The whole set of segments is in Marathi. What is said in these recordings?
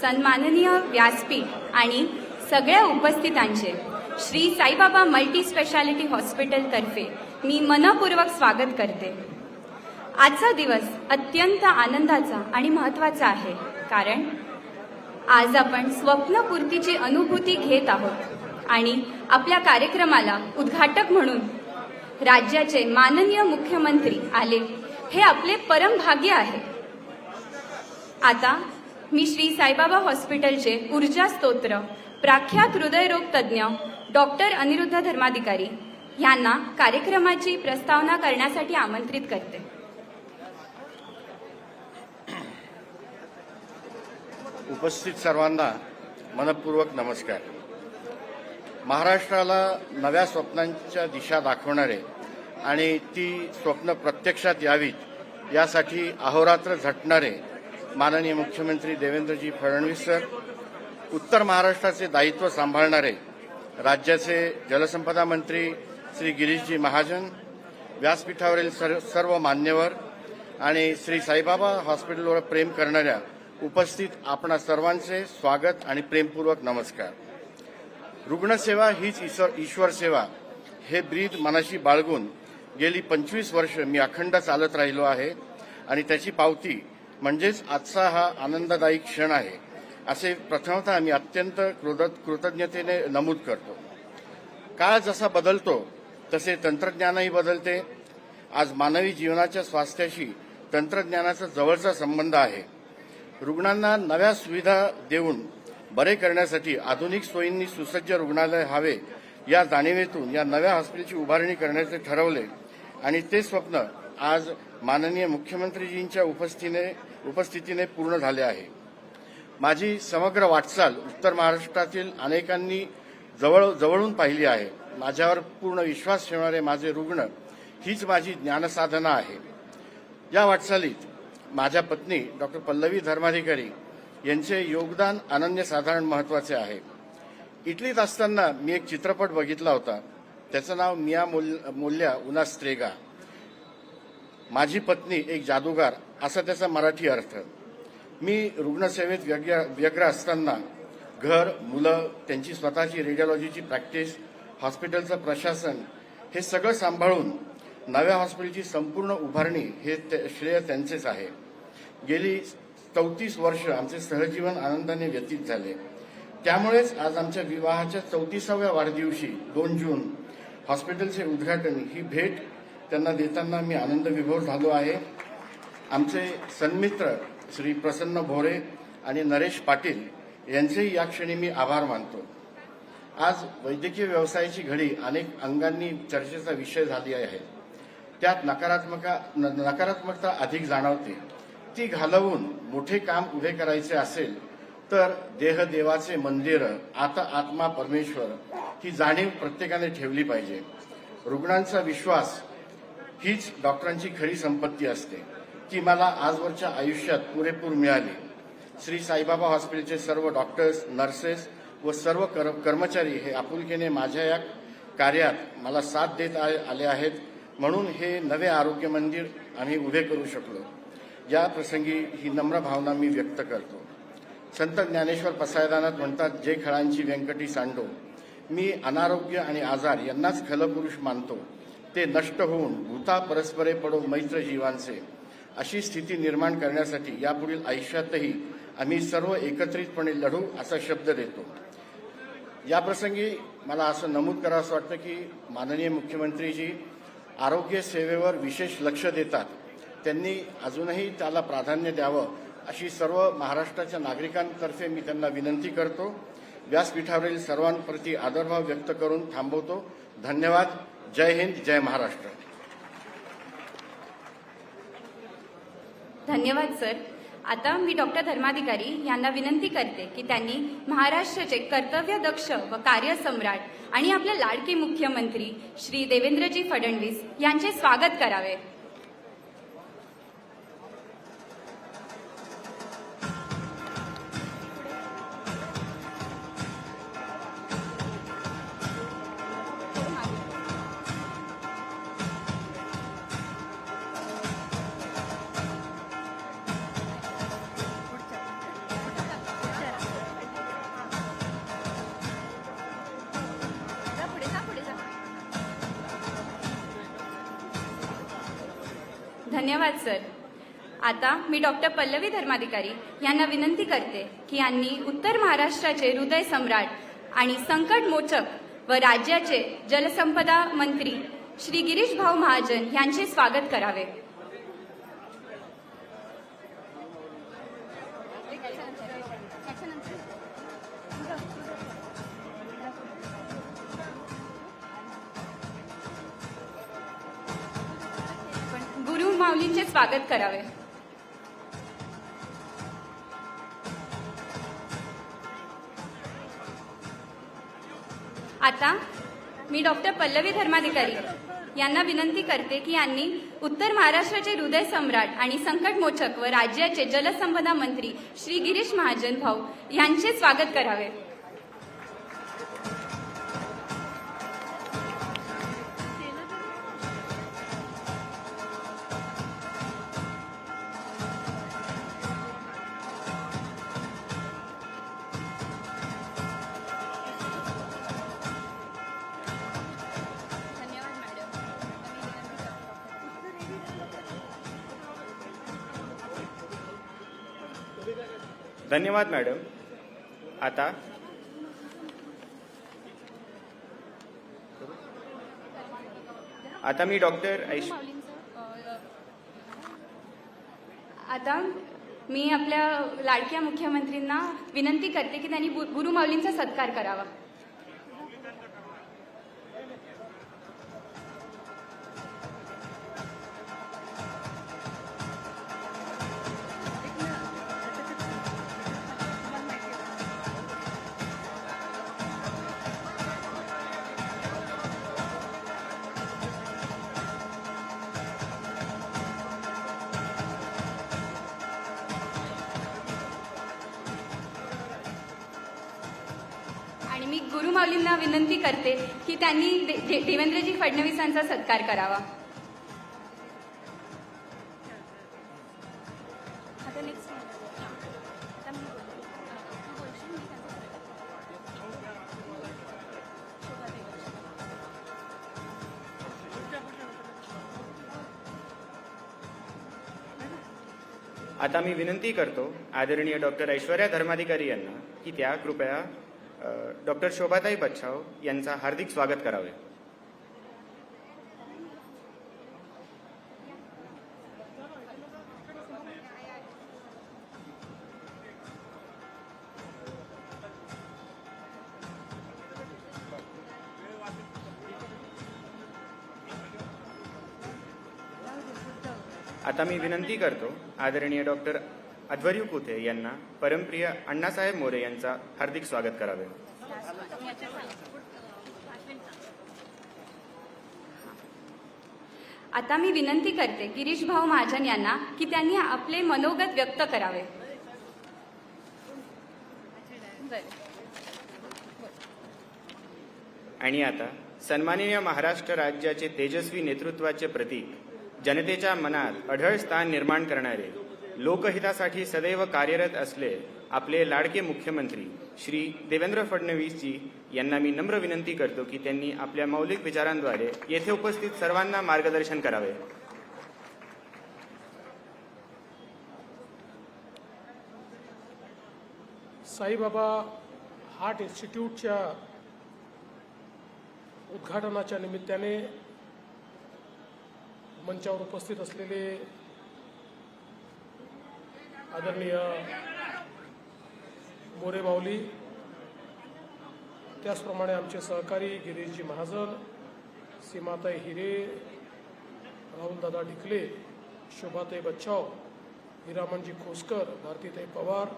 सन्माननीय व्यासपीठ आणि सगळ्या उपस्थितांचे श्री साईबाबा मल्टी स्पेशालिटी हॉस्पिटलतर्फे मी मनपूर्वक स्वागत करते. आजचा दिवस अत्यंत आनंदाचा आणि महत्त्वाचा आहे कारण आज आपण स्वप्नपूर्तीची अनुभूती घेत आहोत आणि आपल्या कार्यक्रमाला उद्घाटक म्हणून राज्याचे माननीय मुख्यमंत्री आले हे आपले परमभाग्य आहे. आता मी श्री साईबाबा हॉस्पिटलचे ऊर्जा स्तोत्र प्राख्यात हृदयरोग तज्ज्ञ डॉक्टर अनिरुद्ध धर्माधिकारी यांना कार्यक्रमाची प्रस्तावना करण्यासाठी आमंत्रित करते. उपस्थित सर्वांना मनपूर्वक नमस्कार. महाराष्ट्राला नव्या स्वप्नांच्या दिशा दाखवणारे आणि ती स्वप्न प्रत्यक्षात यावीत यासाठी अहोरात्र झटणारे माननीय मुख्यमंत्री देवेंद्रजी फडणवीस सर उत्तर महाराष्ट्राचे दायित्व सांभाळणारे राज्याचे जलसंपदा मंत्री श्री गिरीशजी महाजन व्यासपीठावरील सर्व मान्यवर आणि श्री साईबाबा हॉस्पिटलवर प्रेम करणाऱ्या उपस्थित आपणा सर्वांचे स्वागत आणि प्रेमपूर्वक नमस्कार. रुग्णसेवा हीच ईश्वर ईश्वर सेवा हे ब्रीद मनाशी बाळगून गेली पंचवीस वर्ष मी अखंड चालत राहिलो आहे आणि त्याची पावती म्हणजेच आजचा हा आनंददायी क्षण आहे असे प्रथमतः आम्ही अत्यंत कृत कृतज्ञतेने नमूद करतो. काळ जसा बदलतो तसे तंत्रज्ञानही बदलते. आज मानवी जीवनाच्या स्वास्थ्याशी तंत्रज्ञानाचा जवळचा संबंध आहे. रुग्णांना नव्या सुविधा देऊन बरे करण्यासाठी आधुनिक सोयींनी सुसज्ज रुग्णालय हवे या जाणीवेतून या नव्या हॉस्पिटलची उभारणी करण्याचे ठरवले. आणि ते स्वप्न आज माननीय मुख्यमंत्रीजींच्या उपस्थितीने उपस्थितीने पूर्ण झाले आहे. माझी समग्र वाटचाल उत्तर महाराष्ट्रातील अनेकांनी जवळ जवळून पाहिली आहे. माझ्यावर पूर्ण विश्वास ठेवणारे माझे रुग्ण हीच माझी ज्ञानसाधना आहे. या वाटचालीत माझ्या पत्नी डॉक्टर पल्लवी धर्माधिकारी यांचे योगदान अनन्यसाधारण महत्त्वाचे आहे. इटलीत असताना मी एक चित्रपट बघितला होता. त्याचं नाव मिया मोल- मोल्या उना स्त्रेगा. माझी पत्नी एक जादूगार असा त्याचा मराठी अर्थ. मी रुग्णसेवेत व्यग्र व्यग्र असताना घर मुलं त्यांची स्वतःची रेडिओलॉजीची प्रॅक्टिस हॉस्पिटलचं प्रशासन हे सगळं सांभाळून नव्या हॉस्पिटलची संपूर्ण उभारणी हे ते- श्रेय त्यांचेच आहे. गेली चौतीस वर्ष आमचे सहजीवन आनंदाने व्यतीत झाले. त्यामुळेच आज आमच्या विवाहाच्या चौतीसाव्या वाढदिवशी दोन जून हॉस्पिटलचे उद्घाटन ही भेट त्यांना देताना मी आनंद विभोर झालो आहे. आमचे सन्मित्र श्री प्रसन्न भोरे आणि नरेश पाटील यांचेही या क्षणी मी आभार मानतो. आज वैद्यकीय व्यवसायाची घडी अनेक अंगांनी चर्चेचा विषय झाली आहे. त्यात नकारात्मका न- नकारात्मकता अधिक जाणवते. ती घालवून मोठे काम उभे करायचे असेल तर देहदेवाचे मंदिर आता आत्मा परमेश्वर ही जाणीव प्रत्येकाने ठेवली पाहिजे. रुग्णांचा विश्वास हीच डॉक्टरांची खरी संपत्ती असते. ती मला आजवरच्या आयुष्यात पुरेपूर मिळाली. श्री साईबाबा हॉस्पिटलचे सर्व डॉक्टर्स नर्सेस व सर्व कर- कर्मचारी हे आपुलकीने माझ्या या कार्यात मला साथ देत आ- आले आहेत. म्हणून हे नवे आरोग्य मंदिर आम्ही उभे करू शकलो. या प्रसंगी ही नम्र भावना मी व्यक्त करतो. संत ज्ञानेश्वर पसायदानात म्हणतात जे खळांची व्यंकटी सांडो मी अनारोग्य आणि आजार यांनाच खलपुरुष मानतो. ते नष्ट होऊन भूता परस्परे पडो मैत्र जीवांचे. अशी स्थिती निर्माण करण्यासाठी यापुढील आयुष्यातही आम्ही सर्व एकत्रितपणे लढू असा शब्द देतो. याप्रसंगी मला असं नमूद करावं वाटतं की माननीय मुख्यमंत्रीजी आरोग्य सेवेवर विशेष लक्ष देतात. त्यांनी अजूनही त्याला प्राधान्य द्यावं अशी सर्व महाराष्ट्राच्या नागरिकांतर्फे मी त्यांना विनंती करतो. व्यासपीठावरील सर्वांप्रती आदरभाव व्यक्त करून थांबवतो. धन्यवाद. जय हिंद जय महाराष्ट्र. धन्यवाद सर. आता मी डॉक्टर धर्माधिकारी यांना विनंती करते की त्यांनी महाराष्ट्राचे कर्तव्यदक्ष व कार्यसम्राट आणि आपले लाडके मुख्यमंत्री श्री देवेंद्रजी फडणवीस यांचे स्वागत करावे. धन्यवाद सर. आता मी डॉक्टर पल्लवी धर्माधिकारी यांना विनंती करते की यांनी उत्तर महाराष्ट्राचे हृदय सम्राट आणि संकट मोचक व राज्याचे जलसंपदा मंत्री श्री गिरीश भाऊ महाजन यांचे स्वागत करावे. स्वागत करावे. आता मी डॉक्टर पल्लवी धर्माधिकारी यांना विनंती करते की यांनी उत्तर महाराष्ट्राचे हृदय सम्राट आणि संकटमोचक व राज्याचे जलसंपदा मंत्री श्री गिरीश महाजन भाऊ यांचे स्वागत करावे. धन्यवाद मॅडम. आता आता मी डॉक्टर ऐश आता मी आपल्या लाडक्या मुख्यमंत्रींना विनंती करते की त्यांनी गु- गुरु माऊलींचा सत्कार करावा. माऊलींना विनंती करते की त्यांनी दे- दे- देवेंद्रजी फडणवीसांचा सत्कार करावा. आता मी विनंती करतो आदरणीय डॉक्टर ऐश्वर्या धर्माधिकारी यांना की त्या कृपया डॉक्टर शोभाताई बच्छाव यांचा हार्दिक स्वागत करावे. आता मी विनंती करतो आदरणीय डॉक्टर अध्वर्यू कुथे यांना परमप्रिय अण्णासाहेब मोरे यांचा हार्दिक स्वागत करावे. आता मी विनंती करते गिरीश भाऊ महाजन यांना की त्यांनी आपले मनोगत व्यक्त करावे. आणि आता सन्माननीय महाराष्ट्र राज्याचे तेजस्वी नेतृत्वाचे प्रतीक जनतेच्या मनात अढळ स्थान निर्माण करणारे लोकहितासाठी सदैव कार्यरत असले आपले लाडके मुख्यमंत्री श्री देवेंद्र फडणवीसजी यांना मी नम्र विनंती करतो की त्यांनी आपल्या मौलिक विचारांद्वारे येथे उपस्थित सर्वांना मार्गदर्शन करावे. साईबाबा हार्ट इन्स्टिट्यूटच्या उद्घाटनाच्या निमित्ताने मंचावर उपस्थित असलेले आदरणीय मोरे माऊली त्याचप्रमाणे आमचे सहकारी गिरीशजी महाजन सीमाताई हिरे राहुलदादा ढिकले शोभाताई बच्चाव हिरामनजी खोसकर भारतीताई पवार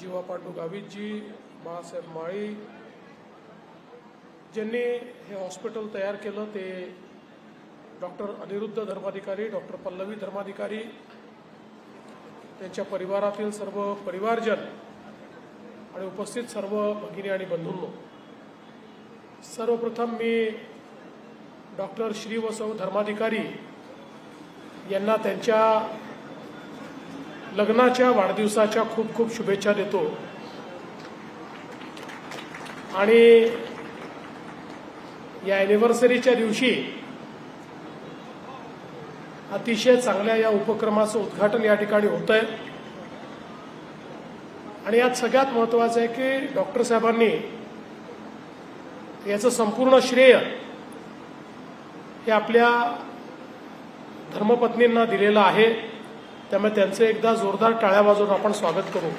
जीवा पांडू गावितजी बाळासाहेब माळी ज्यांनी हे हॉस्पिटल तयार केलं ते डॉक्टर अनिरुद्ध धर्माधिकारी डॉक्टर पल्लवी धर्माधिकारी त्यांच्या परिवारातील सर्व परिवारजन आणि उपस्थित सर्व भगिनी आणि बंधूंनो सर्वप्रथम मी डॉक्टर श्रीवसव धर्माधिकारी यांना त्यांच्या लग्नाच्या वाढदिवसाच्या खूप खूप शुभेच्छा देतो. आणि या अॅनिव्हर्सरीच्या दिवशी अतिशय चांगल्या या उपक्रमाचं उद्घाटन या ठिकाणी होत आहे आणि यात सगळ्यात महत्वाचं आहे की डॉक्टर साहेबांनी याचं संपूर्ण श्रेय हे आपल्या धर्मपत्नींना दिलेलं आहे. त्यामुळे त्यांचं एकदा जोरदार टाळ्या वाजवून आपण स्वागत करू.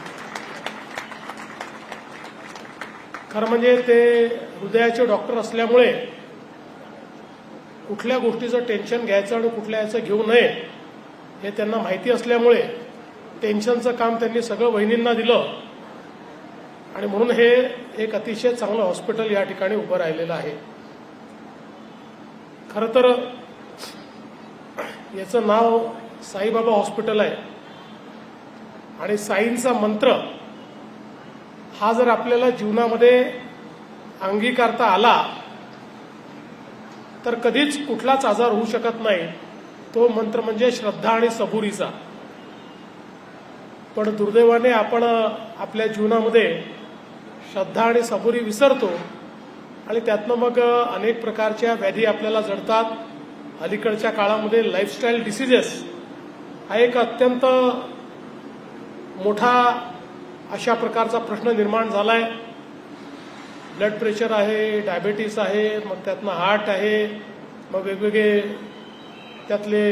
खरं म्हणजे ते हृदयाचे डॉक्टर असल्यामुळे कुठल्या गोष्टीचं टेन्शन घ्यायचं आणि कुठल्या याचं घेऊ नये हे त्यांना माहिती असल्यामुळे टेन्शनचं काम त्यांनी सगळं वहिनींना दिलं. आणि म्हणून हे एक अतिशय चांगलं हॉस्पिटल या ठिकाणी उभं राहिलेलं आहे. खरं तर याचं नाव साईबाबा हॉस्पिटल आहे. आणि साईंचा मंत्र हा जर आपल्याला जीवनामध्ये अंगीकारता आला तर कधीच कुठलाच आजार होऊ शकत नाही. तो मंत्र म्हणजे श्रद्धा आणि सबुरीचा. पण दुर्दैवाने आपण आपल्या जीवनामध्ये श्रद्धा आणि सबुरी विसरतो आणि त्यातनं मग अनेक प्रकारच्या व्याधी आपल्याला जडतात. अलीकडच्या काळामध्ये लाईफस्टाईल डिसिजेस हा एक अत्यंत मोठा अशा प्रकारचा प्रश्न निर्माण झाला आहे ब्लड प्रेशर आहे डायबेटीस आहे मग त्यातनं हार्ट आहे मग वेगवेगळे त्यातले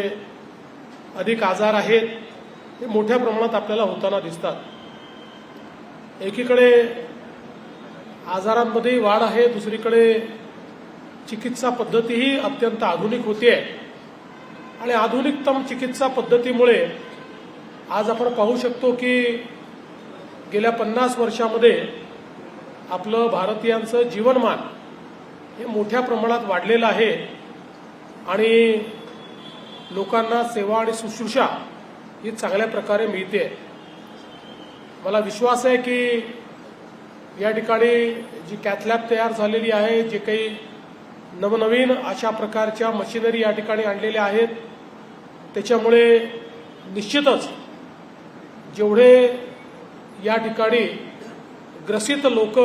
अधिक आजार आहेत हे मोठ्या प्रमाणात आपल्याला होताना दिसतात. एकीकडे आजारांमध्येही वाढ आहे दुसरीकडे चिकित्सा पद्धतीही अत्यंत आधुनिक होते आणि आधुनिकतम चिकित्सा पद्धतीमुळे आज आपण पाहू शकतो की गेल्या पन्नास वर्षामध्ये आपलं भारतीयांचं जीवनमान हे मोठ्या प्रमाणात वाढलेलं आहे. आणि लोकांना सेवा आणि शुश्रूषा ही चांगल्या प्रकारे मिळते. मला विश्वास आहे की या ठिकाणी जी कॅथलॅब तयार झालेली आहे जे काही नवनवीन अशा प्रकारच्या मशिनरी या ठिकाणी आणलेल्या आहेत त्याच्यामुळे निश्चितच जेवढे या ठिकाणी ग्रसित लोक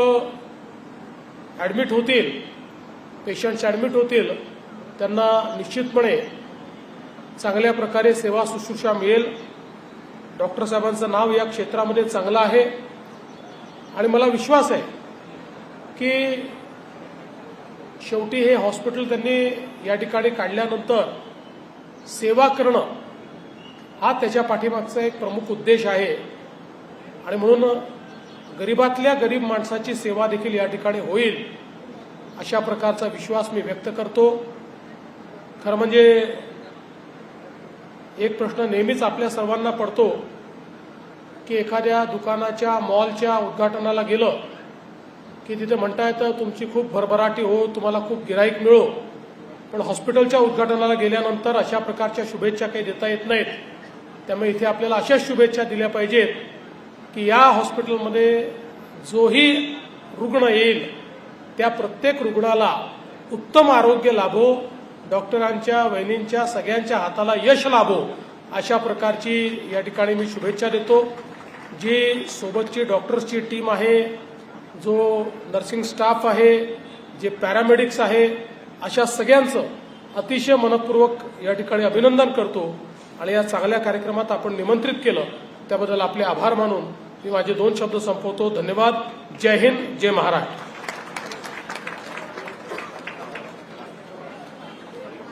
ॲडमिट होतील पेशंट्स ॲडमिट होतील त्यांना निश्चितपणे चांगल्या प्रकारे सेवा शुश्रूषा मिळेल. डॉक्टर साहेबांचं नाव या क्षेत्रामध्ये चांगलं आहे. आणि मला विश्वास आहे की शेवटी हे हॉस्पिटल त्यांनी या ठिकाणी काढल्यानंतर सेवा करणं हा त्याच्या पाठीमागचा एक प्रमुख उद्देश आहे. आणि म्हणून गरीबातल्या गरीब माणसाची सेवा देखील या ठिकाणी होईल अशा प्रकारचा विश्वास मी व्यक्त करतो. खरं म्हणजे एक प्रश्न नेहमीच आपल्या सर्वांना पडतो की एखाद्या दुकानाच्या मॉलच्या उद्घाटनाला गेलं की तिथे म्हणता येतं तुमची खूप भरभराटी हो तुम्हाला खूप गिराईक मिळो. पण हॉस्पिटलच्या उद्घाटनाला गेल्यानंतर अशा प्रकारच्या शुभेच्छा काही देता येत नाहीत. त्यामुळे इथे आपल्याला अशाच शुभेच्छा दिल्या पाहिजेत की या हॉस्पिटलमध्ये जोही रुग्ण येईल त्या प्रत्येक रुग्णाला उत्तम आरोग्य लाभो डॉक्टरांच्या वहिनींच्या सगळ्यांच्या हाताला यश लाभो अशा प्रकारची या ठिकाणी मी शुभेच्छा देतो. जी सोबतची डॉक्टर्सची टीम आहे जो नर्सिंग स्टाफ आहे जे पॅरामेडिक्स आहे अशा सगळ्यांचं अतिशय मनपूर्वक या ठिकाणी अभिनंदन करतो. आणि या चांगल्या कार्यक्रमात आपण निमंत्रित केलं त्याबद्दल आपले आभार मानून मी माझे दोन शब्द संपवतो. धन्यवाद. जय हिंद जय महाराष्ट्र.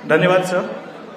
धन्यवाद सर